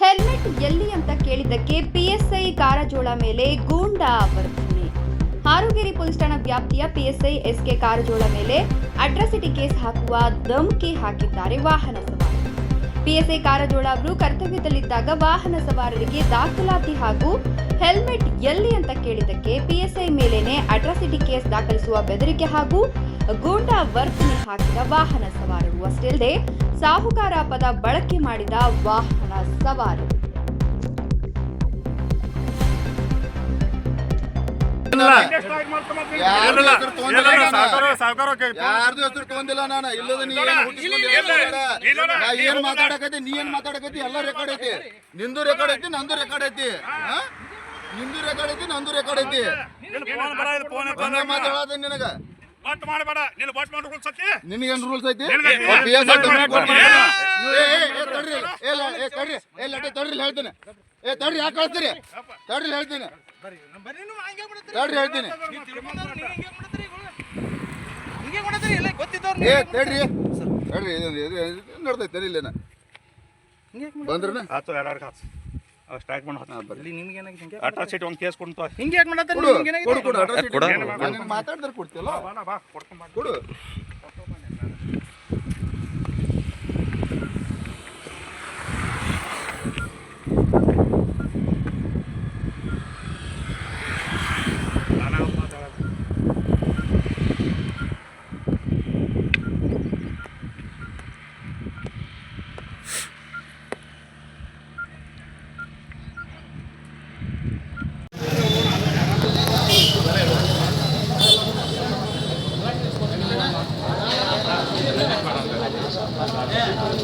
Helmet ಎಲ್ಲಿ ಅಂತ ಕೇಳಿದ್ದಕ್ಕೆ ಪಿಎಸ್ಐ ಕಾರಜೋಳ ಮೇಲೆ ಗೂಂಡಾ ವರ್ತನೆ. ಹಾರುಗೇರಿ ಪೊಲೀಸ್ ಠಾಣಾ ವ್ಯಾಪ್ತಿಯ ಪಿಎಸ್ಐ ಎಸ್ಕೆ ಕಾರಜೋಳ ಮೇಲೆ ಅಟ್ರಾಸಿಟಿ ಕೇಸ್ ಹಾಕುವ ಧಮಕಿ ಹಾಕಿದ್ದಾರೆ ವಾಹನ ಪಿಎಸ್ಐ ಕಾರಜೋಳ ಅವರು ಕರ್ತವ್ಯದಲ್ಲಿದ್ದಾಗ ವಾಹನ ಸವಾರರಿಗೆ ದಾಖಲಾತಿ ಹಾಗೂ ಹೆಲ್ಮೆಟ್ ಎಲ್ಲಿ ಅಂತ ಕೇಳಿದ್ದಕ್ಕೆ ಪಿಎಸ್ಐ ಮೇಲೇನೆ ಅಟ್ರಾಸಿಟಿ ಕೇಸ್ ದಾಖಲಿಸುವ ಬೆದರಿಕೆ ಹಾಗೂ ಗೂಂಡಾ ವರ್ತನೆ ಹಾಕಿದ ವಾಹನ ಸವಾರರು. ಅಷ್ಟೇ ಅಲ್ಲದೆ ಸಾಹುಕಾರ ಪದ ಬಳಕೆ ಮಾಡಿದ ವಾಹನ ಸವಾರರು ಯಾರ್ದು ಹೆಸರು ತಗೊಂಡಿಲ್ಲ ನಾನು. ಇಲ್ಲದ ನೀ ಏನ್ ಮಾತಾಡಕೈತಿ ನಾ ಏನ್ ನೀ ಎಲ್ಲ ರೆಕಾರ್ಡ್ ಐತಿ. ನಿಂದು ರೆಕಾರ್ಡ್ ಐತಿ ನಂದು ರೆಕಾರ್ಡ್ ಐತಿ. ಹಾ? ನಿಂದು ರೆಕಾರ್ಡ್ ಐತಿ ನಂದು ರೆಕಾರ್ಡ್ ಐತಿ. ನಿನ್ನ ಫೋನ್ ಬರ ಇದು ಫೋನ್ ಎತ್ತ ಹಂಗ ಮಾತಾಡೋದ ನಿನಗ. ಬಟ್ ಮಾಡಬೇಡ. ನೀನು ಬಟ್ ಮಾಡ್ಕೊಂಡು ಸತ್ತಿ ನಿನಗೇನ್ ರೂಲ್ಸ್ ಐತಿ? ತಡ್ರಿ. ಹೇಳ್ತೀನಿ. ಏ ತಡ್ರಿ ಯಾಕೆ ಕಳ್ಸ್ತೀರಿ? ತಡ್ರಿ ಹೇಳ್ತೀನಿ. ತಡ್ರಿ ಹೇಳ್ತೀನಿ. ಏ ತಡ್ರಿ. ತಡ್ರಿ ಇದು- ಇದು- ಇದು ನಡ್ದೈತೆ ತಡಿ ಇಲ್ಲೇನ? ಬಂದ್ರನ? ಆತು ಯಾರು ಕಾಸು ಸ್ಟ್ರೈಕ್ ಮಾಡಿ ಹಾ, ಬರ್ರಿ. ಅಟ್ರಾ ಸೀಟ್ ಒಂದು ಕೇಸ್ ಕೊಡ್ತು ಕೊಡು ಕೊಡು ಕೊಡು ಅಡ್ರೆಸ್ ಕೊಡು. ನಾನು ಮಾತಾಡಿದ್ರೆ ಕೊಡ್ತೀಯಲ್ಲ? ಬಾ ಬಾ ಕೊಡ್ಕೊಂಡು ಕೊಡು.